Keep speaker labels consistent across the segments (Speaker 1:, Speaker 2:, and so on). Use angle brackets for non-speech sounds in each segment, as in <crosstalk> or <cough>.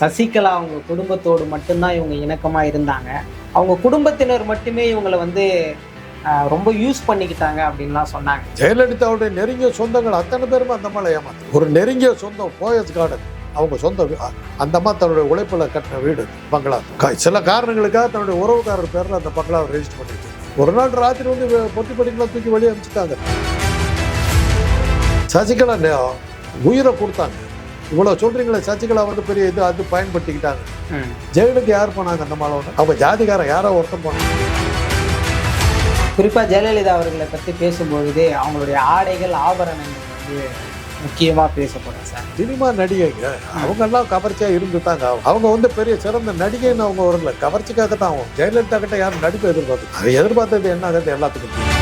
Speaker 1: சசிகலா அவங்க குடும்பத்தோடு மட்டும்தான் இவங்க இணக்கமாக இருந்தாங்க. அவங்க குடும்பத்தினர் மட்டுமே இவங்களை வந்து ரொம்ப யூஸ் பண்ணிக்கிட்டாங்க அப்படின்லாம் சொன்னாங்க.
Speaker 2: ஜெயலலிதாவுடைய நெருங்கிய சொந்தங்கள் அத்தனை பேரும் அந்த அம்மாவை ஏமாத்து. ஒரு நெருங்கிய சொந்தம் போயஸ் கார்டன் அவங்க சொந்த அந்த அம்மா தன்னுடைய உழைப்பில் கட்டின வீடு பங்களா. சில காரணங்களுக்காக தன்னுடைய உறவுக்காரர் பேரில் அந்த பங்களாவை ரெஜிஸ்டர் பண்ணிட்டு. ஒரு நாள் ராத்திரி வந்து பொட்டி படிக்கலாம் தூக்கி வெளியே அனுப்பிச்சிட்டாங்க. சசிகலா உயிரை கொடுத்தாங்க. இவ்வளோ சொல்றீங்களே சசிகலா வந்து பெரிய இது அது பயன்படுத்திக்கிட்டாங்க.
Speaker 1: ம்.
Speaker 2: ஜெயிலுக்கு யார் போனாங்க அந்த மாலோட அவங்க ஜாதிகாரன் யாரோ ஒருத்தன் போனாங்க
Speaker 1: குறிப்பா ஜெயலலிதா அவர்களை பத்தி பேசும்பொழுது அவங்களுடைய ஆடைகள் ஆபரணங்கள் வந்து முக்கியமா பேசப்படும் சார்.
Speaker 2: சினிமா நடிகைங்க அவங்க எல்லாம் கவர்ச்சியா இருந்துட்டாங்க. அவங்க வந்து பெரிய சிறந்த நடிகைன்னு அவங்க வரல கவர்ச்சிக்காக தான் அவங்க ஜெயலலிதா கிட்ட யாரும் நடிப்பு எதிர்பார்த்து அதை எதிர்பார்த்தது என்ன ஆகுது எல்லாத்துக்கும்.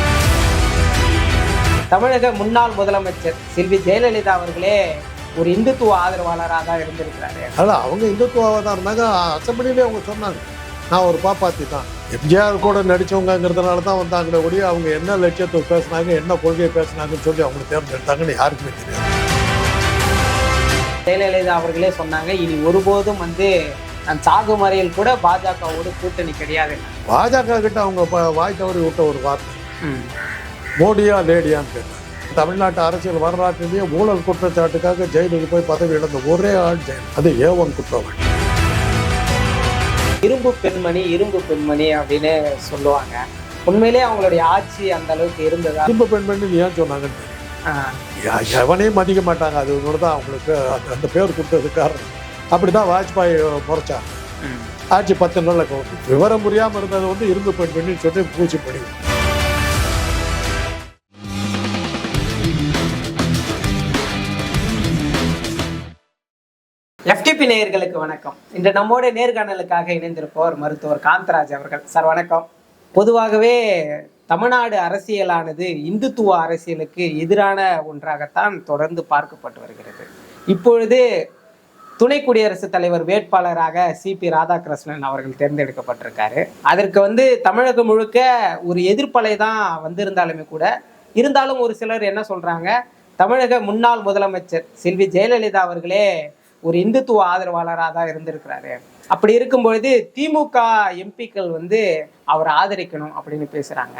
Speaker 1: தமிழக முன்னாள் முதலமைச்சர் செல்வி ஜெயலலிதா அவர்களே ஒரு இந்துத்துவ ஆதரவாளராக தான் இருந்திருக்கிறாரு.
Speaker 2: அதனால அவங்க இந்துத்துவாக தான் இருந்தாங்க. அசம்பிளிலே அவங்க சொன்னாங்க நான் ஒரு பாப்பாத்தி தான். எம்ஜிஆர் கூட நடிச்சவங்கிறதுனால தான் வந்தாங்களே ஒழிய அவங்க என்ன லட்சியத்தை பேசுனாங்க என்ன கொள்கையை பேசுனாங்கன்னு சொல்லி அவங்க தேர்ந்தெடுத்தாங்கன்னு யாருக்குமே தெரியாது.
Speaker 1: ஜெயலலிதா அவர்களே சொன்னாங்க இனி ஒருபோதும் வந்து நான் சாகும் வரையில் கூட பாஜகவோடு கூட்டணி கிடையாது.
Speaker 2: பாஜக கிட்ட அவங்க வாய் தவறி விட்ட ஒரு வார்த்தை. மோடியா லேடியான்னு கேட்டாங்க. தமிழ்நாட்டு அரசியல் வரலாற்றிலேயே ஊழல் குற்றச்சாட்டுக்காக ஜெயிலுக்கு போய் பதவி இழந்த ஒரே ஆள் ஜெயில் அது ஏவன் குற்றவாளி.
Speaker 1: இரும்பு பெண்மணி இரும்பு பெண்மணி அப்படின்னு சொல்லுவாங்க. உண்மையிலே அவங்களுடைய ஆட்சி அந்த அளவுக்கு இருந்ததா?
Speaker 2: திரும்ப பெண்மணி ஏன் சொன்னாங்கன்னு எவனையும் மதிக்க மாட்டாங்க. அது ஒன்று தான் அவங்களுக்கு அந்த- பேர் கொடுத்தது காரணம். அப்படிதான் வாஜ்பாய் முறைச்சாங்க. ஆட்சி பத்து நாளில் விவரம் புரியாமல் இருந்தது வந்து இரும்பு பெண்மணின்னு சொல்லி பூச்சி பண்ணி
Speaker 1: எஃப்டிபி நேயர்களுக்கு வணக்கம். இன்று நம்மோட நேர்காணலுக்காக இணைந்திருப்பவர் மருத்துவர் காந்தராஜ் அவர்கள். சார் வணக்கம். பொதுவாகவே தமிழ்நாடு அரசியலானது இந்துத்துவ அரசியலுக்கு எதிரான ஒன்றாகத்தான் தொடர்ந்து பார்க்கப்பட்டு வருகிறது. இப்பொழுது துணை குடியரசுத் தலைவர் வேட்பாளராக சிபி ராதாகிருஷ்ணன் அவர்கள் தேர்ந்தெடுக்கப்பட்டிருக்காரு. அதற்கு வந்து தமிழகம் முழுக்க ஒரு எதிர்ப்பலை தான் வந்திருந்தாலுமே கூட இருந்தாலும் ஒரு சிலர் என்ன சொல்றாங்க? தமிழக முன்னாள் முதலமைச்சர் செல்வி ஜெயலலிதா அவர்களே ஒரு இந்துத்துவ ஆதரவாளராக தான் இருந்திருக்கிறாரு. அப்படி இருக்கும் பொழுது திமுக எம்பிக்கள் வந்து அவரை ஆதரிக்கணும் அப்படின்னு பேசுறாங்க.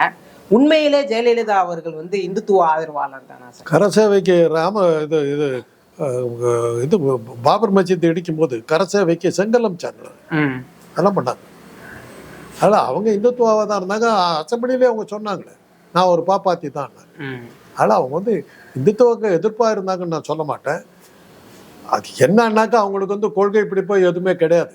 Speaker 1: உண்மையிலே ஜெயலலிதா அவர்கள் வந்து இந்துத்துவ ஆதரவாளர் தானா சார்?
Speaker 2: கரசேவைக்கு ராம இது இது இது பாபர் மஸ்ஜித் இடிக்கும் போது கரசேவைக்கு செங்கலம் சாங்க
Speaker 1: ம்.
Speaker 2: அதெல்லாம் பண்ணாங்க. அதனால் அவங்க இந்துத்துவாவாக தான் இருந்தாங்க. அசம்பிளிலே அவங்க சொன்னாங்களே நான் ஒரு பாப்பாத்தி தான்.
Speaker 1: ம்.
Speaker 2: ஆனால் அவங்க வந்து இந்துத்துவக்கு எதிர்ப்பாக இருந்தாங்கன்னு நான் சொல்ல மாட்டேன். அது என்னன்னாக்கா அவங்களுக்கு வந்து கொள்கை பிடிப்போ எதுவுமே கிடையாது.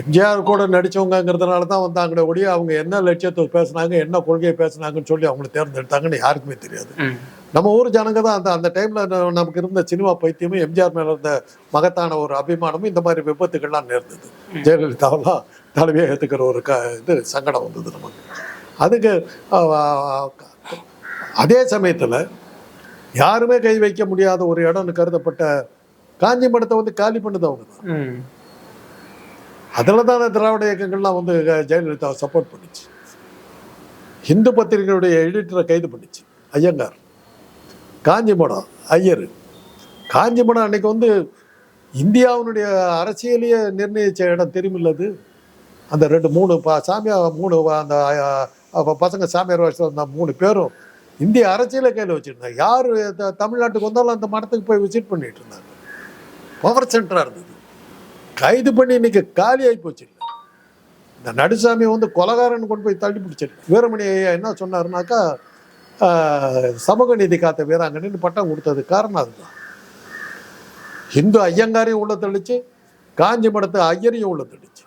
Speaker 2: எம்ஜிஆர் கூட நடிச்சவங்கங்கிறதுனால தான் வந்தாங்களே ஒழிய அவங்க என்ன லட்சியத்தை பேசுனாங்க என்ன கொள்கையை பேசுனாங்கன்னு சொல்லி அவங்களை தேர்ந்தெடுத்தாங்கன்னு யாருக்குமே தெரியாது. நம்ம ஊர் ஜனங்க தான் அந்த அந்த டைம்ல நமக்கு இருந்த சினிமா பைத்தியமும் எம்ஜிஆர் மேல இருந்த மகத்தான ஒரு அபிமானமும் இந்த மாதிரி விபத்துக்கள்லாம் நேர்ந்தது. ஜெயலலிதாவெல்லாம் தலைமையை ஏற்றுக்கிற ஒரு க இது சங்கடம் வந்தது நமக்கு. அதுக்கு அதே சமயத்தில் யாருமே கை வைக்க முடியாத ஒரு இடம்னு கருதப்பட்ட காஞ்சி மடத்தை வந்து காலி பண்ணது அவங்க. தான் அதில் தான் திராவிட இயக்கங்கள்லாம் வந்து ஜெயலலிதாவை சப்போர்ட் பண்ணுச்சு. இந்து பத்திரிகையுடைய எடிட்டரை கைது பண்ணுச்சு. ஐயங்கார். காஞ்சிமடம் ஐயர். காஞ்சிமடம் அன்னைக்கு வந்து இந்தியாவினுடைய அரசியலையே நிர்ணயிச்ச இடம் தெரியுமில்லது அந்த ரெண்டு மூணு பா சாமியார் மூணு அந்த பசங்க சாமியார் வயசுல இருந்த மூணு பேரும் இந்திய அரசியலை கையில் வச்சுருந்தாங்க. யார் தமிழ்நாட்டுக்கு வந்தாலும் அந்த மடத்துக்கு போய் விசிட் பண்ணிட்டு இருந்தாங்க. பவர் சென்டராக இருந்தது. கைது பண்ணி இன்னைக்கு காலி ஆகி போச்சு. இந்த நடுசாமி வந்து கொலகாரன் கொண்டு போய் தள்ளி பிடிச்சிரு வீரமணி ஐயா என்ன சொன்னாருனாக்கா சமூக நீதி காத்த வீராங்கன்னு பட்டம் கொடுத்தது காரணம் அதுதான். இந்து ஐயங்காரையும் உள்ள தெளிச்சு காஞ்சி மடத்து ஐயரையும் உள்ள தெளிச்சு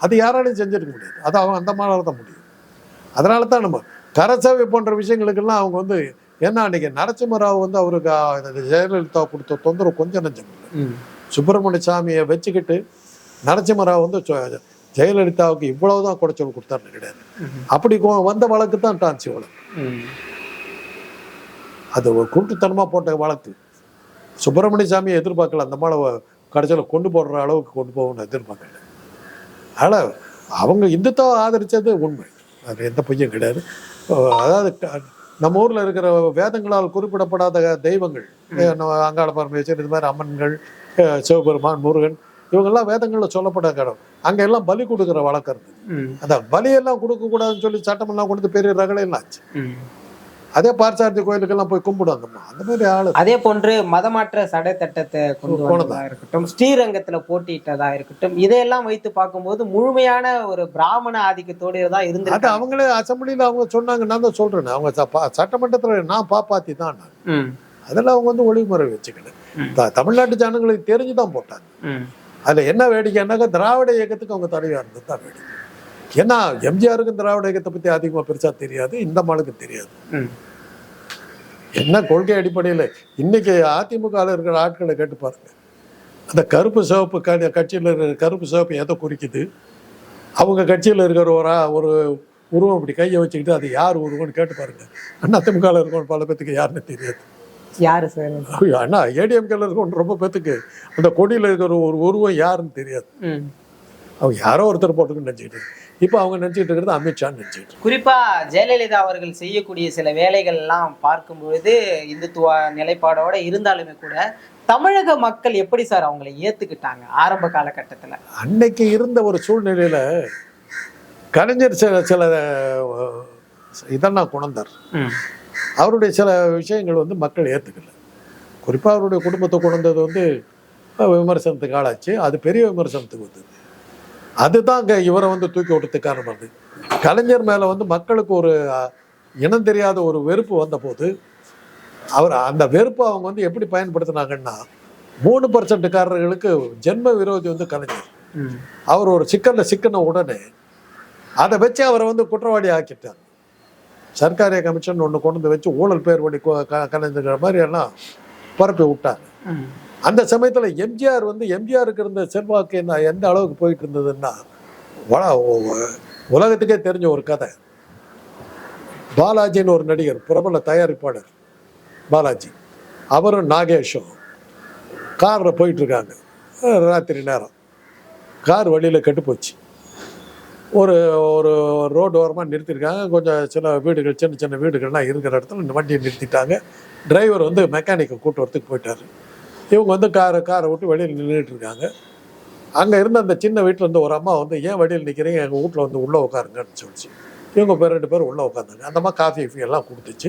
Speaker 2: அது யாராலையும் செஞ்சிருக்க முடியாது. அது அவன் அந்த மாதிரி தான் முடியும். அதனால தான் நம்ம கரசேவை போன்ற விஷயங்களுக்கெல்லாம் அவங்க வந்து என்ன அன்னைக்கு நரசிம்மராவ் வந்து அவருக்கு ஜெயலலிதா கொடுத்த தொந்தரவு கொஞ்சம் நஞ்சம்
Speaker 1: ம்.
Speaker 2: சுப்பிரமணிய சாமியை வச்சுக்கிட்டு நரசிம்மராவ் வந்து ஜெயலலிதாவுக்கு இவ்வளவுதான் குடைச்சல் கொடுத்தாருன்னு கிடையாது. அப்படி வந்த வழக்கு தான் டான்சி வழக்கு. அது ஒரு குருட்டுத்தனமா போட்ட வழக்கு. சுப்பிரமணிய சாமியை எதிர்பார்க்கல அந்த மாலை கடைசியில் கொண்டு போடுற அளவுக்கு கொண்டு போகணும்னு எதிர்பார்க்கல. அதனால் அவங்க இந்துத்துவ ஆதரிச்சது உண்மை. அது எந்த பொய்யும் கிடையாது. அதாவது நம்ம ஊர்ல இருக்கிற வேதங்களால் குறிப்பிடப்படாத தெய்வங்கள் அங்காள பரமேஸ்வரர் இது மாதிரி அம்மன்கள் <laughs> சிவபெருமான் முருகன் இவங்கெல்லாம் வேதங்கள்ல சொல்லப்பட்ட இடம் அங்க எல்லாம் பலி கொடுக்குற வழக்கம்
Speaker 1: ம்,
Speaker 2: அதான் பலியெல்லாம் கொடுக்க கூடாதுன்னு சொல்லி சட்டமெல்லாம் கொடுத்து பெரிய ரகலையெல்லாம் ஆச்சு. அதே பார்சாரதி கோயிலுக்கெல்லாம் போய் கும்பிடுவாங்கம்மா. அந்த மாதிரி ஆளு.
Speaker 1: அதே போன்று மதமாற்ற சடை தட்டத்தை கொண்டு வந்ததா இருக்கட்டும் ஸ்ரீரங்கத்துல போட்டியிட்டதா இருக்கட்டும் இதையெல்லாம் வைத்து பார்க்கும்போது முழுமையான ஒரு பிராமண ஆதிக்கத்தோடு தான்
Speaker 2: அது
Speaker 1: இருந்திருக்காங்க.
Speaker 2: அவங்களே அசம்பிளியில் அவங்க சொன்னாங்க. நான் தான் சொல்றேன். அவங்க சட்டமன்றத்துல நான் பாப்பாத்தி தான் அதெல்லாம் அவங்க வந்து ஒளிமுறை வச்சுக்கல
Speaker 1: ம்.
Speaker 2: த- தமிழ்நாட்டு ஜனங்களுக்கு தெரிஞ்சு தான் போட்டாங்க. அதுல என்ன வேடிக்கைன்னாக்கா திராவிட இயக்கத்துக்கு அவங்க தலைவா இருந்தது தான் வேடிக்கை. ஏன்னா எம்ஜிஆருக்கும் திராவிட இயக்கத்தை பத்தி அதிகமா பெருசா தெரியாது இந்த மாளுக்கும் தெரியாது. என்ன கொள்கை அடிப்படையில்? இன்னைக்கு அதிமுகவில் இருக்கிற ஆட்களை கேட்டு பாருங்க. அந்த கருப்பு சிவப்பு க கட்சியில் இருக்கிற கருப்பு சிவப்பு எதை குறிக்குது? அவங்க கட்சியில் இருக்கிற ஒரு ஒரு உருவம் இப்படி கையை வச்சுக்கிட்டு அது யார் உருவம்னு கேட்டு பாருங்க. அண்ணா திமுகவில் இருக்கவங்க பல பேத்துக்கு யாருன்னு தெரியாது.
Speaker 1: யாரு சார்
Speaker 2: அண்ணா ஏடிஎம்கேல இருக்கவங்க ரொம்ப பேத்துக்கு. அந்த கொடியில் இருக்கிற ஒரு உருவம் யாருன்னு தெரியாது.
Speaker 1: ம்.
Speaker 2: அவங்க யாரோ ஒருத்தர் போட்டுக்குன்னு நினச்சிக்கிட்டு இப்போ அவங்க நினச்சிக்கிட்டு இருக்கிறது அமித்ஷான்னு நினச்சிக்கிட்டு இருக்காங்க.
Speaker 1: குறிப்பா ஜெயலலிதா அவர்கள் செய்யக்கூடிய சில வேலைகள் எல்லாம் பார்க்கும் பொழுது இந்துத்துவ நிலைப்பாடோட இருந்தாலுமே கூட தமிழக மக்கள் எப்படி சார் அவங்களை ஏத்துக்கிட்டாங்க ஆரம்ப காலகட்டத்துல?
Speaker 2: அன்னைக்கு இருந்த ஒரு சூழ்நிலையில கலைஞர் சில சில இதெல்லாம் கொண்டார்
Speaker 1: ம்,
Speaker 2: அவருடைய சில விஷயங்கள் வந்து மக்கள் ஏற்றுக்கல குறிப்பாக அவருடைய குடும்பத்தை கொண்டது வந்து விமர்சனத்துக்கு ஆளாச்சு. அது பெரிய விமர்சனத்துக்கு வந்தது. அதுதான் அங்கே இவரை வந்து தூக்கி விட்டதுக்கு காரணமானது கலைஞர் மேலே வந்து மக்களுக்கு ஒரு இனம் தெரியாத ஒரு வெறுப்பு வந்தபோது அவர் அந்த வெறுப்பை அவங்க வந்து எப்படி பயன்படுத்தினாங்கன்னா மூணு பர்சன்ட்காரர்களுக்கு ஜென்ம விரோதி வந்து கலைஞர். அவர் ஒரு சிக்கல்ல சிக்கின உடனே அதை வச்சு அவரை வந்து குற்றவாளி ஆக்கிட்டார். சர்க்காரிய கமிஷன் ஒன்று கொண்டு வந்து வச்சு ஊழல் பேர் வழி கலைஞ்சுக்கிற மாதிரி எல்லாம் பரப்பி
Speaker 1: விட்டார்
Speaker 2: அந்த சமயத்தில் எம்ஜிஆர் வந்து எம்ஜிஆருக்கு இருந்த செல்வாக்கு என்ன எந்த அளவுக்கு போயிட்டு இருந்ததுன்னா உலகத்துக்கே தெரிஞ்ச ஒரு கதை. பாலாஜின்னு ஒரு நடிகர் பிரபல தயாரிப்பாளர் பாலாஜி. அவரும் நாகேஷும் காரில் போயிட்டு இருக்காங்க. ராத்திரி நேரம். கார் வழியில் கெட்டு போச்சு. ஒரு ஒரு ரோடு ஓரமாக நிறுத்திருக்காங்க. கொஞ்சம் சில வீடுகள் சின்ன சின்ன வீடுகள்லாம் இருக்கிற இடத்துல இந்த வண்டியை நிறுத்திட்டாங்க. டிரைவர் வந்து மெக்கானிக்கை கூட்டு வரத்துக்கு போயிட்டாரு. இவங்க வந்து காரை காரை விட்டு வெளியில் நின்றுட்டு இருக்காங்க. அங்கே இருந்த அந்த சின்ன வீட்டில் இருந்து ஒரு அம்மா வந்து ஏன் வெளியில் நிற்கிறீங்க எங்கள் வீட்டில் வந்து உள்ளே உட்காருங்கன்னு சொல்லிச்சு. இவங்க பேர் ரெண்டு பேரும் உள்ளே உட்காந்தாங்க அந்த அம்மா காஃபி எல்லாம் கொடுத்துச்சு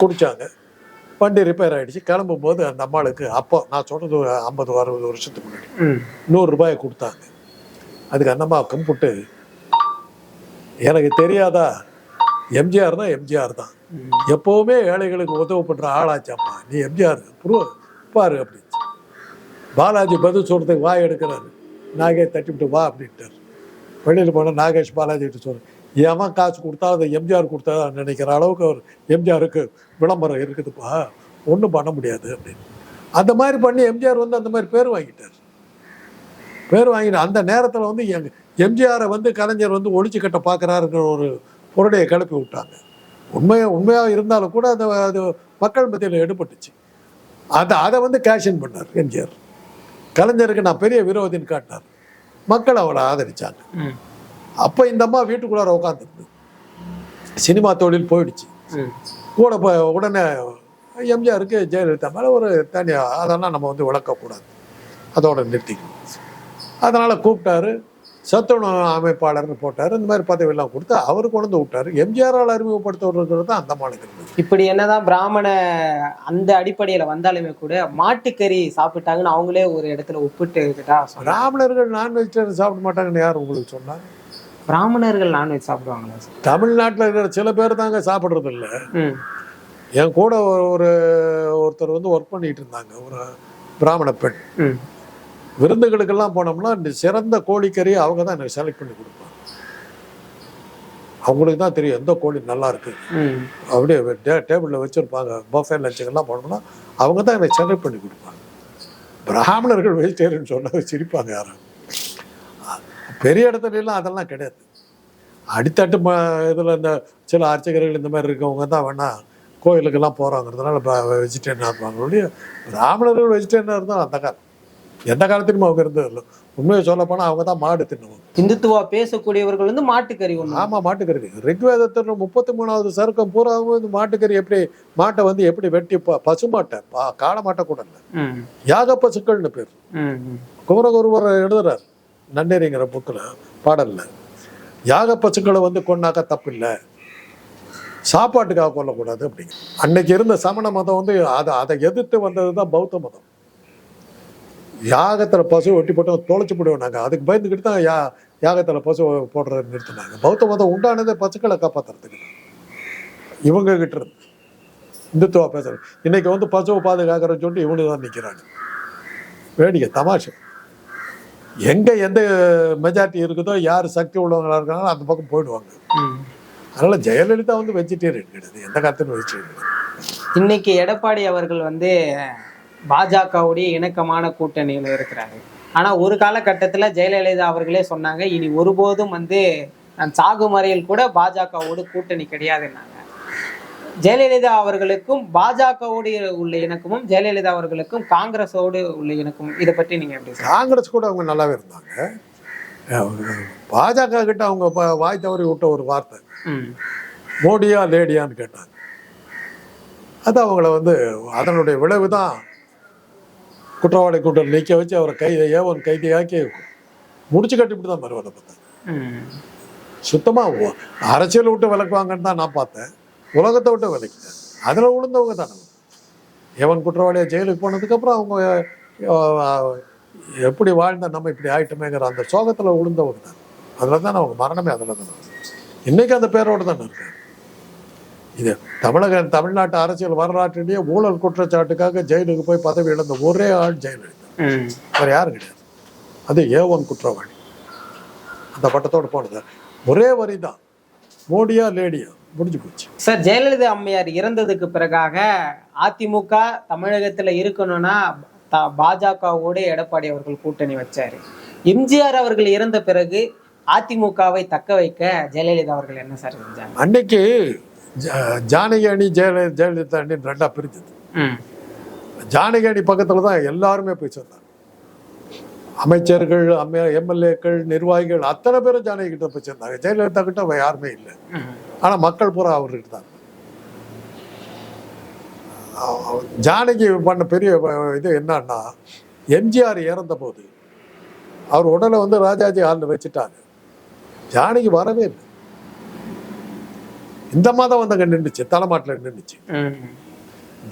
Speaker 2: குடித்தாங்க வண்டி ரிப்பேர் ஆகிடுச்சு கிளம்பும் போது அந்த அம்மாளுக்கு அப்போ நான் சொல்கிறது ஒரு ஐம்பது அறுபது வருஷத்துக்கு முன்னாடி
Speaker 1: ம்,
Speaker 2: நூறு ரூபாயை கொடுத்தாங்க. அதுக்கு அந்த அம்மா கும்பிட்டு எனக்கு தெரியாதா? எம்ஜிஆர் தான் எம்ஜிஆர் தான். எப்போவுமே ஏழைகளுக்கு உதவு பண்ணுற ஆளாச்சாம்மா நீ எம்ஜிஆர் ப்ரூவ் பாரு அப்படின்னு. பாலாஜி பதில் சொல்கிறதுக்கு வாய் எடுக்கிறாரு. நாகேஷ் தட்டிவிட்டு வா அப்படின்ட்டார். வெளியில் போனால் நாகேஷ் பாலாஜி கிட்ட சொல்ற எவன் காசு கொடுத்தா அதை எம்ஜிஆர் கொடுத்தா நினைக்கிற அளவுக்கு அவர் எம்ஜிஆருக்கு விளம்பரம் இருக்குதுப்பா. ஒன்றும் பண்ண முடியாது அப்படின்னு. அந்த மாதிரி பண்ணி எம்ஜிஆர் வந்து அந்த மாதிரி பேர் வாங்கிட்டார். பேர் வாங்கின அந்த நேரத்தில் வந்து எங்கள் எம்ஜிஆரை வந்து கலைஞர் வந்து ஒழிச்சு கட்ட பார்க்குறாருங்கிற ஒரு புரடையை கிளப்பி விட்டாங்க. உண்மையாக உண்மையாக இருந்தாலும் கூட அது அது மக்கள் மத்தியில் எடுபட்டுச்சு. அதை அதை வந்து கேஷன் பண்ணார் எம்ஜிஆர். கலைஞருக்கு நான் பெரிய விரோதின்னு காட்டினார். மக்கள் அவளை ஆதரிச்சாங்க. அப்போ இந்த அம்மா வீட்டுக்குள்ளார உட்காந்துருந்து சினிமா தொழில் போயிடுச்சு. கூட இப்போ உடனே எம்ஜிஆருக்கு ஜெயலலிதா மேலே ஒரு தனியாக அதெல்லாம் நம்ம வந்து விளக்கக்கூடாது அதோட நிறுத்திக்கணும். அதனால் கூப்பிட்டாரு. சத்துணவு அமைப்பாளர்னு போட்டார். இந்த மாதிரி பதவியெல்லாம் கொடுத்து அவர் கொண்டு விட்டார். எம்ஜிஆரால் அறிமுகப்படுத்துவதுங்கிறது தான் அந்த மாநிலம்
Speaker 1: இப்படி என்னதான் பிராமண அந்த அடிப்படையில வந்தாலுமே கூட மாட்டுக்கறி சாப்பிட்டாங்கன்னு அவங்களே ஒரு இடத்துல ஒப்பிட்டுக்கிட்டா சொன்னாங்க.
Speaker 2: பிராமணர்கள் நான் வெஜிடேரியன் சாப்பிட மாட்டாங்கன்னு யார் உங்களுக்கு சொன்னாங்க
Speaker 1: பிராமணர்கள் நான்வெஜ் சாப்பிடுவாங்களா?
Speaker 2: தமிழ்நாட்டில் இருக்கிற சில பேர் தாங்க சாப்பிட்றது இல்லை
Speaker 1: ம்.
Speaker 2: என் கூட ஒரு ஒரு ஒருத்தர் வந்து ஒர்க் பண்ணிட்டு இருந்தாங்க. ஒரு பிராமண பெண். விருந்துகளுக்கெல்லாம் போனோம்னா சிறந்த கோழிக்கறி அவங்க தான் எனக்கு செலக்ட் பண்ணி கொடுப்பாங்க. அவங்களுக்கு தான் தெரியும் எந்த கோழி நல்லா இருக்கு.
Speaker 1: ம்.
Speaker 2: அப்படியே டேபிளில் வச்சுருப்பாங்க. பஃபே லஞ்சுக்கெல்லாம் போனோம்னா அவங்க தான் எனக்கு செலக்ட் பண்ணி கொடுப்பாங்க. பிராமணர்கள் வெஜிடேரியன் சொன்னது சிரிப்பாங்க யாரும். பெரிய இடத்துல எல்லாம் அதெல்லாம் கிடையாது. அடித்தட்டு ம இதில் இந்த சில அர்ச்சகர்கள் இந்த மாதிரி இருக்கவங்க தான் வேணா கோயிலுக்கெல்லாம் போகிறாங்கிறதுனால வெஜிடேரியனாக இருப்பாங்க. ஒழிய பிராமணர்கள் வெஜிடேரியனாக இருந்தால் அந்த காலம். எந்த காலத்திலும் அவங்க இருந்தது இல்லை. உண்மையை சொல்ல போனால் அவங்க தான் மாடு தின்னுவாங்க.
Speaker 1: இந்துத்துவா பேசக்கூடியவர்கள் வந்து மாட்டுக்கறி
Speaker 2: ஆமா மாட்டுக்கறி. ரிக்வேதத்தில் முப்பத்தி மூணாவது சருக்கம் பூராவும் இந்த மாட்டுக்கறி எப்படி மாட்டை வந்து எப்படி வெட்டி ப- பசுமாட்டை பா- காளை மாட்டை கூட இல்லை யாக பசுக்கள்னு பேர். குமரகுருவர் எழுதுறார் நன்னேரிங்கிற புக்கில் பாடல்ல. யாக பசுக்களை வந்து கொண்டாக்க தப்பில்லை. சாப்பாட்டுக்காக கொல்லக்கூடாது அப்படிங்க. அன்னைக்கு இருந்த சமண மதம் வந்து அதை அதை எதிர்த்து வந்தது தான் பௌத்த மதம். யாகத்துல பசு வெட்டி போட்டு தொலைச்சு போடுவோம் நாங்கள் அதுக்கு பயந்துக்கிட்டு தான் யா யாகத்துல பசு போடுறத நிறுத்தினாங்க. பௌத்த மதம் உண்டானதே பசுக்களை காப்பாத்துறதுக்கு. தான். இவங்க கிட்ட இருந்து இந்துத்துவா பேசுறது. இன்னைக்கு வந்து பசுவை பாதுகாக்கிறன்னு சொல்லிட்டு இவனு தான் நிற்கிறாங்க வேடிக்கை தமாஷை. எங்க எந்த மெஜாரிட்டி இருக்குதோ யார் சக்தி உள்ளவங்களா இருக்காங்களோ அந்த பக்கம் போயிடுவாங்க. அதனால ஜெயலலிதா வந்து வெஜிடேரியன் கிடையாது. எந்த காலத்திலும் வெஜிடேரியன்
Speaker 1: இன்னைக்கு எடப்பாடி அவர்கள் வந்து பாஜகவுடைய இணக்கமான கூட்டணியில இருக்கிறாரு ஆனா ஒரு காலகட்டத்துல ஜெயலலிதா அவர்களே சொன்னாங்க இனி ஒருபோதும் வந்து நான் சாகும் வரையில் கூட பாஜகவோடு கூட்டணி கிடையாதுன்னாங்க ஜெயலலிதா அவர்களுக்கும் பாஜகவோடு உள்ள இணக்கமும் ஜெயலலிதா அவர்களுக்கும் காங்கிரஸோடு உள்ள இணக்கமும் இதை பற்றி நீங்க எப்படி?
Speaker 2: காங்கிரஸ் கூட அவங்க நல்லாவே இருந்தாங்க. பாஜக கிட்ட அவங்க வாய் தவறி விட்ட ஒரு வார்த்தை. மோடியா லேடியான்னு கேட்டாங்க. அது அவங்கள வந்து அதனுடைய விளைவு தான் குற்றவாளி கூட்டம் நிற்க வச்சு அவரை கைதை ஏவன் கைதியாக்கி முடிச்சு கட்டிவிட்டு தான் வருவார் பார்த்தேன் சுத்தமாக அரசியல் விட்டு விளக்குவாங்கன்னு தான் நான் பார்த்தேன். உலகத்தை விட்டு விலக்கிட்டேன். அதில் விழுந்தவங்க தானே. எவன் குற்றவாளியாக ஜெயிலுக்கு போனதுக்கப்புறம் அவங்க எப்படி வாழ்ந்த நம்ம இப்படி ஆயிட்டமேங்கிற அந்த சோகத்தில் விழுந்தவங்க தான். அதில் தான் அவங்க மரணமே அதில் தான் இன்னைக்கு அந்த பேரோடு தானே இருக்காங்க. இது தமிழக தமிழ்நாட்டு அரசியல் வரலாற்றிலேயே ஊழல் குற்றச்சாட்டுக்காக ஜெயிலுக்கு போய் பதவி இழந்த ஒரே ஆள் ஜெயலலிதா.
Speaker 1: ம்.
Speaker 2: வேறு யாரும் கிடையாது. அது ஏ ஒன் குற்றவாளி. அந்த பட்டத்தோடு போனது. ஒரே வரி தான் மோடியா லேடியா? முடிஞ்சு போச்சு.
Speaker 1: சார் ஜெயலலிதா அம்மையார் இறந்ததுக்கு பிறகாக அதிமுக தமிழகத்துல இருக்கணும்னா பாஜகவோடு எடப்பாடி அவர்கள் கூட்டணி வச்சாரு. எம்ஜிஆர் அவர்கள் இறந்த பிறகு அதிமுகவை தக்க வைக்க ஜெயலலிதா அவர்கள் என்ன சார் செஞ்சாங்க?
Speaker 2: அன்னைக்கு ஜானகி அணி ஜெயல ஜெயலலிதா அணி ரெண்டா பிரிஞ்சது. ஜானகி அணி பக்கத்துல தான் எல்லாருமே போய் சேர்ந்தாங்க. அமைச்சர்கள் எம்எல்ஏக்கள் நிர்வாகிகள் அத்தனை பேரும் ஜானகி கிட்ட போய் சேர்ந்தாங்க. ஜெயலலிதா கிட்ட அவ யாருமே இல்லை.
Speaker 1: ம்.
Speaker 2: ஆனா மக்கள் பூரா அவர்கிட்ட தான். ஜானகி பண்ண பெரிய இது என்னன்னா எம்ஜிஆர் இறந்த போது அவர் உடலை வந்து ராஜாஜி ஹாலில் வச்சுட்டாங்க ஜானகி வரவே இல்லை. இந்த மாதம் வந்து அங்கே நின்றுச்சு தலைமாட்டில் நின்றுச்சு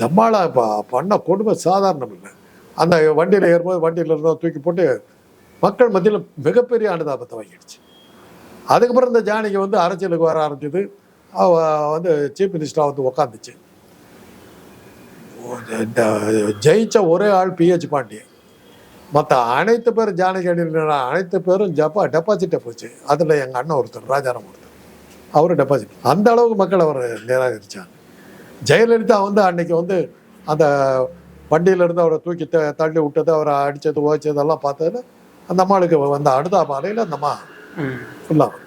Speaker 1: தம்மாளா
Speaker 2: இந்த பண்ண கொடுமை சாதாரணம் இல்லை. அந்த வண்டியில் ஏறும்போது வண்டியில் இருந்தால் தூக்கி போட்டு மக்கள் மத்தியில் மிகப்பெரிய அனுதாபத்தை வாங்கிடுச்சு. அதுக்கப்புறம் இந்த ஜானகி வந்து அரசியலுக்கு வர ஆரம்பிச்சது. அவ வந்து சீஃப் மினிஸ்டராக வந்து உக்காந்துச்சு. இந்த ஜெயிச்ச ஒரே ஆள் பிஹெச் பாண்டியன். மற்ற அனைத்து பேரும் ஜானகி அணியில் அனைத்து பேரும் ஜப்பா டெபாசிட்டை போச்சு. அதில் எங்கள் அண்ணன் ஒருத்தர் ராஜாராம் ஒருத்தர். அவரும் டெபாசிட் அந்த அளவுக்கு மக்கள் அவர் நிராகரிச்சாங்க ஜெயலலிதா வந்து அன்னைக்கு வந்து அந்த வண்டியில இருந்து அவரை தூக்கி த- தள்ளி விட்டது அவரை அடிச்சது ஓச்சதெல்லாம் பார்த்ததுல அந்த அம்மாளுக்கு வந்த அனுதாப அலையில் அந்த அம்மா ஃபுல்லாக வந்து.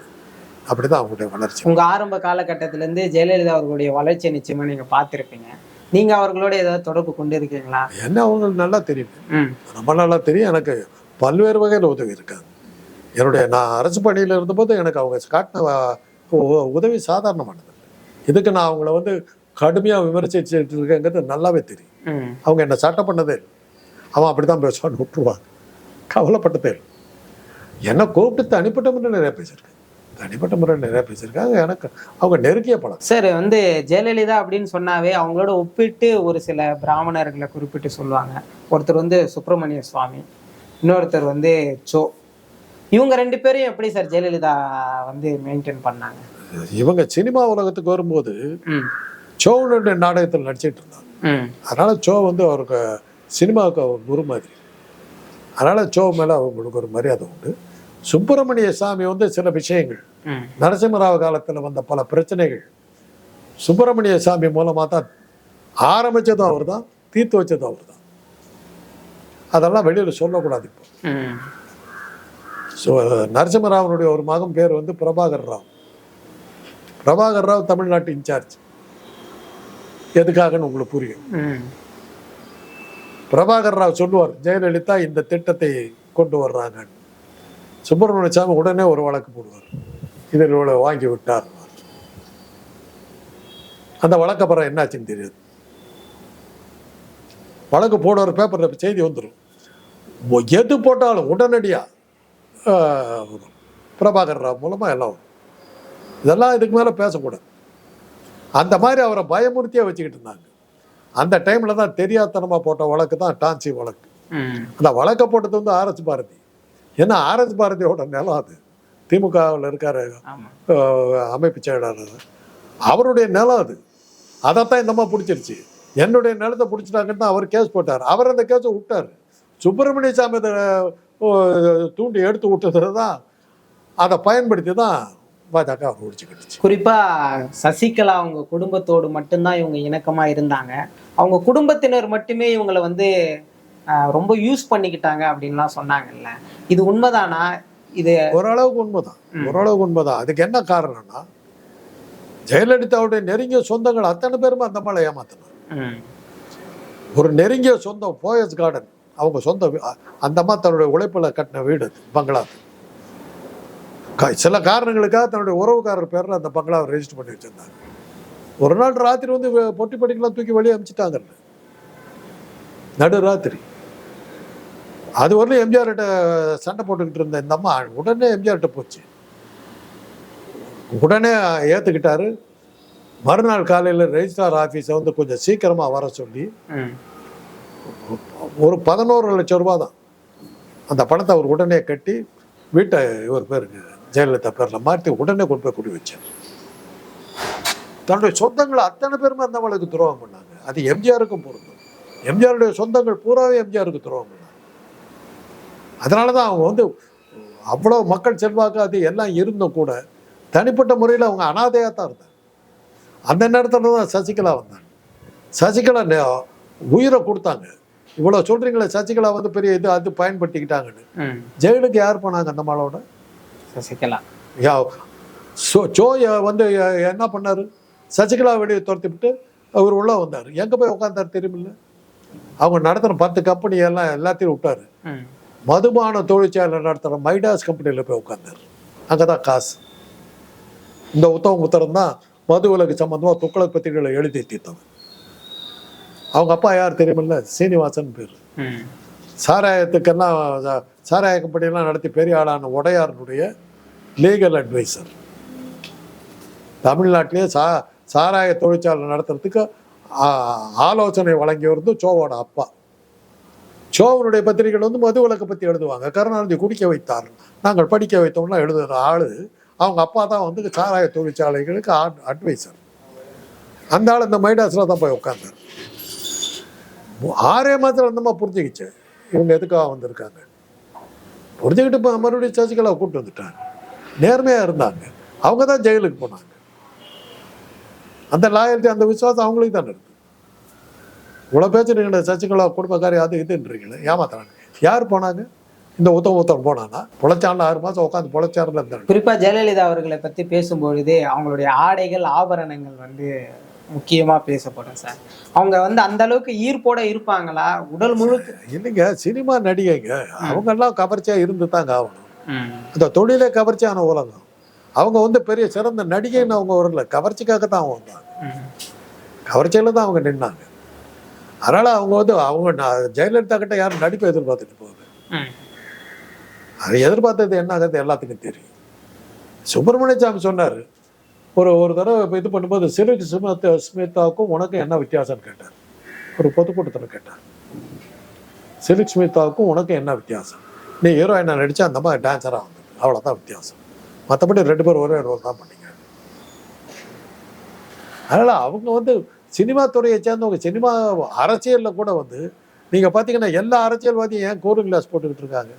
Speaker 2: அப்படிதான் அவங்களுடைய வளர்ச்சி.
Speaker 1: உங்க ஆரம்ப காலகட்டத்தில இருந்து ஜெயலலிதா அவர்களுடைய வளர்ச்சியை நிச்சயமா நீங்க பார்த்திருப்பீங்க. நீங்க அவர்களோட ஏதாவது தொடர்பு கொண்டு இருக்கீங்களா
Speaker 2: என்ன அவங்களுக்கு நல்லா தெரியும். ரொம்ப நல்லா தெரியும். எனக்கு பல்வேறு வகையில் உதவி இருக்காங்க. என்னுடைய நான் அரசு பணியில் இருந்தபோது எனக்கு அவங்க காட்டின உதவி சாதாரணமானது. இதுக்கு நான் அவங்கள வந்து கடுமையாக விமர்சிச்சுட்டு இருக்கேங்கிறது நல்லாவே தெரியும். அவங்க என்ன சட்டை பண்ணதே அவன் அப்படி தான் பேசுவான்னு விட்டுருவாங்க. கவலைப்பட்டதே என்னை கூப்பிட்டு தனிப்பட்ட முறையில் நிறைய பேசியிருக்காங்க தனிப்பட்ட முறையில் நிறைய பேசியிருக்காங்க. எனக்கு அவங்க நெருங்கிய படம்
Speaker 1: சார் வந்து ஜெயலலிதா அப்படின்னு சொன்னாவே அவங்களோட ஒப்பிட்டு ஒரு சில பிராமணர்களை குறிப்பிட்டு சொல்லுவாங்க. ஒருத்தர் வந்து சுப்பிரமணிய சுவாமி இன்னொருத்தர் வந்து சோ இவங்க ரெண்டு பேரும் எப்படி சார் ஜெயலலிதா வந்து மெயின்டைன் பண்ணாங்க?
Speaker 2: இவங்க சினிமா உலகத்துக்கு வரும்போது
Speaker 1: ம்.
Speaker 2: சோனுடைய நாடகத்தில் நடிச்சிட்டு இருந்தாங்க. அதனால சோ வந்து அவருக்கு சினிமாவுக்கு ஒரு குரு மாதிரி. அதனால சோ மேலே அவங்களுக்கு ஒரு மரியாதை உண்டு. சுப்பிரமணிய சாமி வந்து சில விஷயங்கள். நரசிம்மராவ காலத்தில் வந்த பல பிரச்சனைகள். சுப்பிரமணிய சாமி மூலமாக தான் ஆரம்பிச்சதும் அவர் தான் தீர்த்து வச்சதும் அவர் தான் அதெல்லாம் வெளியில் சொல்லக்கூடாது இப்போ. ஸோ நரசிம்மராவனுடைய ஒரு மகன் பேர் வந்து பிரபாகர் ராவ். பிரபாகர் ராவ் தமிழ்நாட்டு இன்சார்ஜ். எதுக்காகன்னு உங்களுக்கு புரியும். பிரபாகர் ராவ் சொல்லுவார் ஜெயலலிதா இந்த திட்டத்தை கொண்டு வர்றாங்கன்னு சுப்பிரமணிய சாமி உடனே ஒரு வழக்கு போடுவார். இதில் இவ்வளவு வாங்கி விட்டார். அந்த வழக்கு அப்புறம் என்னாச்சுன்னு தெரியாது. வழக்கு போடுற பேப்பரில் செய்தி வந்துடும் எது போட்டாலும் உடனடியாக பிரபாகர் ராவ் மூலமாக எல்லாம் வரும். இதெல்லாம் இதுக்கு மேலே பேசக்கூடாது. அந்த மாதிரி அவரை பயமுறுத்தியே வச்சுக்கிட்டு இருந்தாங்க. அந்த டைமில் தான் தெரியாதனமாக போட்ட வழக்கு தான் டான்சி வழக்கு. அந்த வழக்கை போட்டது வந்து ஆர்எஸ் பாரதி. ஏன்னா ஆர்எஸ் பாரதியோட நிலம் அது. திமுகவில் இருக்காரு அமைப்பு செயலாளர் அவருடைய நிலம் அது. அதைத்தான் இந்த மாதிரி பிடிச்சிருச்சு. என்னுடைய நிலத்தை பிடிச்சிட்டாங்கன்னு தான் அவர் கேஸ் போட்டார். அவர் அந்த கேஸை விட்டார். சுப்பிரமணிய சாமி தூண்டி எடுத்து விட்டது தான் அதை பயன்படுத்தி தான் பாஜக அவர் ஒழிச்சுக்கிட்டுச்சு
Speaker 1: குறிப்பா சசிகலா அவங்க குடும்பத்தோடு மட்டும்தான் இவங்க இணக்கமா இருந்தாங்க. அவங்க குடும்பத்தினர் மட்டுமே இவங்களை வந்து ரொம்ப யூஸ் பண்ணிக்கிட்டாங்க அப்படின்லாம் சொன்னாங்கல்ல. இது உண்மைதானா? இது
Speaker 2: ஓரளவுக்கு உண்மைதான். ஓரளவுக்கு உண்மைதான். அதுக்கு என்ன காரணம்னா ஜெயலலிதாவுடைய நெருங்கிய சொந்தங்கள் அத்தனை பேருமே அந்த மேலே ஏமாத்தினாங்க.
Speaker 1: ம்,
Speaker 2: ஒரு நெருங்கிய சொந்தம் போயஸ் கார்டன் அவங்க சொந்த வீ- அந்த அம்மா தன்னுடைய உழைப்பில் கட்டின வீடு அது, பங்களா. க- சில காரணங்களுக்காக தன்னுடைய உறவுக்காரர் பேரில் அந்த பங்களாவை ரெஜிஸ்டர் பண்ணி வச்சுருந்தாங்க. ஒரு நாள் ராத்திரி வந்து பொட்டி படிக்கலாம் தூக்கி வெளியே அனுப்பிச்சிட்டாங்கல்ல நடு ராத்திரி. அது வரலும் எம்ஜிஆர்கிட்ட சண்டை போட்டுக்கிட்டு இருந்த இந்த அம்மா உடனே எம்ஜிஆர்கிட்ட போச்சு. உடனே ஏற்றுக்கிட்டாரு மறுநாள் காலையில் ரெஜிஸ்ட்ரார் ஆஃபீஸை வந்து கொஞ்சம் சீக்கிரமாக வர சொல்லி
Speaker 1: ம்,
Speaker 2: ஒரு பதினோரு லட்சம் ரூபா தான் அந்த பணத்தை அவர் உடனே கட்டி வீட்டை இவர் பேருக்கு ஜெயலலிதா பேரில் மாற்றி உடனே கொண்டு போய் குடி வச்சார். தன்னுடைய சொந்தங்களை அத்தனை பேருமே அந்த அவளுக்கு துரோகம் பண்ணாங்க. அது எம்ஜிஆருக்கும் பொருந்தும். எம்ஜிஆருடைய சொந்தங்கள் பூராவே எம்ஜிஆருக்கு துரோகம் பண்ணாங்க. அதனால தான் அவங்க வந்து அவ்வளோ மக்கள் செல்வாக்கு அது எல்லாம் இருந்தும் கூட தனிப்பட்ட முறையில் அவங்க அனாதையாக தான் இருந்தாங்க. அந்த நேரத்தில் தான் சசிகலா வந்தாங்க. சசிகலா உயிரை கொடுத்தாங்க. இவ்வளோ சொல்கிறீங்களே சசிகலா வந்து பெரிய இது அது பயன்படுத்திக்கிட்டாங்கன்னு.
Speaker 1: ம்.
Speaker 2: ஜெயிலுக்கு யார் போனாங்க அந்த மாலோட
Speaker 1: சசிகலா.
Speaker 2: யா சோ சோ வந்து என்ன பண்ணாரு? சசிகலா வெளியே துரத்தி விட்டு அவர் உள்ள வந்தார். எங்கே போய் உட்காந்தார் தெரியுமில்ல? அவங்க நடத்துகிற பத்து கம்பெனி எல்லாம் எல்லாத்தையும் விட்டாரு. மதுபான தொழிற்சாலை நடத்துகிற மைடாஸ் கம்பெனியில் போய் உட்காந்தார் அங்கே தான் காசு. இந்த உத்தவ உத்தரம் தான் மது விலக்கு சம்பந்தமாக துக்ளக் பத்திரிகைகளை எழுதி தீர்த்தவன். அவங்க அப்பா யார் தெரியுமில்ல? சீனிவாசன் பேர். சாராயத்துக்கெல்லாம் சாராய கம்பெனியெல்லாம் நடத்தி பெரிய ஆளான உடையாரனுடைய லீகல் அட்வைசர் தமிழ்நாட்டிலேயே சா சாராய தொழிற்சாலை நடத்துறதுக்கு ஆலோசனை வழங்கியவர் வந்து சோவோட அப்பா. சோவனுடைய பத்திரிகைகள் வந்து மது விலக்கை பற்றி எழுதுவாங்க. கருணாநிதி குடிக்க வைத்தார். நாங்கள் படிக்க வைத்தோம்னா எழுதுகிற ஆளு. அவங்க அப்பா தான் வந்து சாராய தொழிற்சாலைகளுக்கு அட்வைசர் அந்த ஆள் இந்த மைடாஸில் தான் போய் உட்காந்தார் ஆறே மாதம் அந்தமா புரிஞ்சுக்கிச்சு. இவங்க எதுக்காக வந்திருக்காங்க? புரிஞ்சுக்கிட்டு இப்போ மறுபடியும் சசிகலா கூப்பிட்டு வந்துட்டாங்க. நேர்மையாக இருந்தாங்க. அவங்க தான் ஜெயிலுக்கு போனாங்க. அந்த லாயல்ட்டி அந்த விசுவாசம் அவங்களுக்கு தானே இருக்குது இவ்வளோ பேசுறீங்களே சசிகலா குடும்பக்காரி அது இதுன்றீங்களே ஏமாத்துறாங்க. யார் போனாங்க? இந்த உத்தம உத்தம் போனானா? பொழைச்சாண்டு ஆறு மாதம் உட்காந்து பொழைச்சாருல இருந்தாங்க.
Speaker 1: குறிப்பா ஜெயலலிதா அவர்களை பற்றி பேசும்பொழுது அவங்களுடைய ஆடைகள் ஆபரணங்கள் வந்து முக்கியமா பேசப்படும் சார். அவங்க வந்து அந்த அளவுக்கு ஈர்ப்போட இருப்பாங்களா? உடல் முழுக்க
Speaker 2: இல்லைங்க சினிமா நடிகைங்க. அவங்கெல்லாம் கவர்ச்சியாக இருந்து தாங்க ஆகணும் இந்த தொழிலே கவர்ச்சியான உலகம் அவங்க வந்து பெரிய சிறந்த நடிகைன்னு அவங்க வரல. கவர்ச்சிக்காக தான் அவங்க வந்தாங்க. கவர்ச்சியில் தான் அவங்க நின்னாங்க. அதனால அவங்க வந்து அவங்க ஜெயலலிதா கிட்ட யாரும் நடிப்பை எதிர்பார்த்துட்டு போகுது அதை எதிர்பார்த்தது என்ன ஆகுது? எல்லாத்துக்கும் தெரியும். சுப்பிரமணிய சாமி சொன்னார் ஒரு ஒரு தடவை இது பண்ணும்போது சிறுக்கு சுமத் ஸ்மிதாவுக்கும் உனக்கும் என்ன வித்தியாசம்னு கேட்டார். ஒரு பொதுக்கூட்டத்தில் கேட்டார். சிலுக் ஸ்மிதாவுக்கும் உனக்கும் என்ன வித்தியாசம்? நீ ஹீரோயினா நடிச்சா அந்த மாதிரி டான்ஸராக வந்தது அவ்வளோதான் வித்தியாசம். மற்றபடி ரெண்டு பேரும் ஒரே ரோல் தான் பண்ணீங்க. அதனால் அவங்க வந்து சினிமா துறையை சேர்ந்தவங்க சினிமா அரசியலில் கூட வந்து நீங்கள் பார்த்தீங்கன்னா எல்லா அரசியல்வாதியும் ஏன் கூலிங் கிளாஸ் போட்டுக்கிட்டு இருக்காங்க?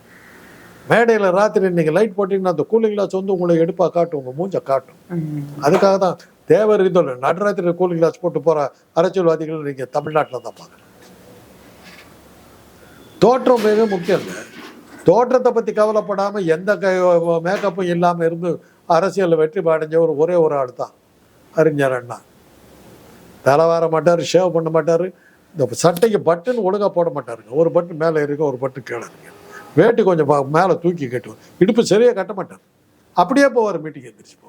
Speaker 2: மேடையில் ராத்திரி நீங்கள் லைட் போட்டிங்கன்னா அந்த கூலிங் கிளாஸ் வந்து உங்களை எடுப்பா காட்டும். உங்கள் மூஞ்ச காட்டும். அதுக்காக தான் தேவர் இது நடுராத்திரி கூலிங் கிளாஸ் போட்டு போகிற அரசியல்வாதிகள் நீங்கள் தமிழ்நாட்டில் தான் பார்க்குறேன் தோற்றம் மிக இல்லை. தோற்றத்தை பற்றி கவலைப்படாமல் எந்த மேக்கப்பும் இல்லாமல் இருந்து அரசியலில் வெற்றி அடைஞ்ச ஒரு ஒரே ஒரு ஆள் தான். அறிஞர் அண்ணா. தலை வர மாட்டார் ஷேவ் பண்ண மாட்டார். இந்த சட்டைக்கு பட்டன் ஒழுங்கா போட மாட்டாருங்க. ஒரு பட்டன் மேலே இருக்கு ஒரு பட்டன் கீழே இருக்கு. வேட்டி கொஞ்சம் பா- மேலே தூக்கி கட்டுவார் இடுப்பு சரியாக கட்ட மாட்டார் அப்படியே போவார் மீட்டிங் எந்திரிச்சு போவார்.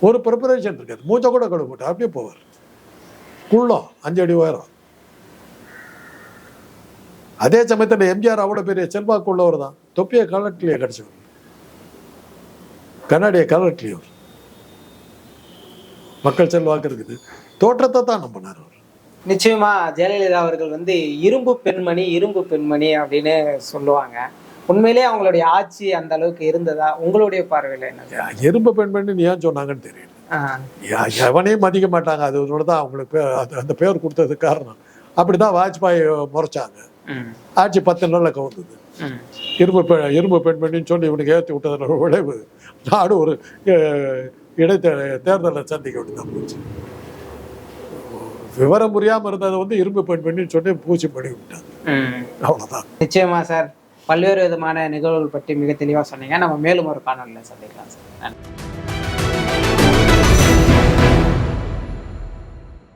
Speaker 2: ஒரு ப்ரிப்பரேஷன் இருக்காது. மூச்சை கூட கழுவ போட்டார் அப்படியே போவார். குள்ளம் அஞ்சு அடி உயரம். அதே சமயத்தில் எம்ஜிஆர் அவ்வளோ பெரிய செல்வாக்கு உள்ளவர் தான். தொப்பியை கலட்டிலேயே கிடச்சவர். கண்ணாடியை கலட்டிலேயே மக்கள் செல்வாக்கு இருக்குது. தோற்றத்தை தான் நம்பினார் அவர்
Speaker 1: நிச்சயமா ஜெயலலிதா அவர்கள் வந்து இரும்பு பெண்மணி இரும்பு பெண்மணி அப்படின்னு சொல்லுவாங்க. உண்மையிலேயே அவங்களுடைய ஆட்சி அந்த அளவுக்கு இருந்ததா? உங்களுடைய பார்வையில என்ன?
Speaker 2: எறும்பு பெண்மணி ஏன் சொன்னாங்கன்னு தெரியல. எவனையும் மதிக்க மாட்டாங்க. அது ஒன்று தான் அவங்களுக்கு அது- அந்த பேர் கொடுத்ததுக்கு காரணம். அப்படிதான் வாஜ்பாய் முறைச்சாங்க. ஆட்சி பத்து நாளில் கவுந்தது. இரும்பு பெ இரும்பு பெண்மணின்னு சொல்லி இவனுக்கு ஏற்றி விட்டதோட விளைவு. நாடு ஒரு இடைத்தே தேர்தலை சந்திக்க வேண்டியதான் போச்சு. விவரம் புரியாமல் இருந்ததை வந்து இரும்பு பெண்மணின்னு சொல்லி பூச்சி பண்ணி விட்டாங்க. அவ்வளோதான்
Speaker 1: நிச்சயமா சார். பல்வேறு விதமான நிகழ்வுகள் பற்றி மிக தெளிவா சொன்னீங்க. நம்ம மேலும் ஒரு காணொலியில் சந்திக்கலாம் சார். நன்றி.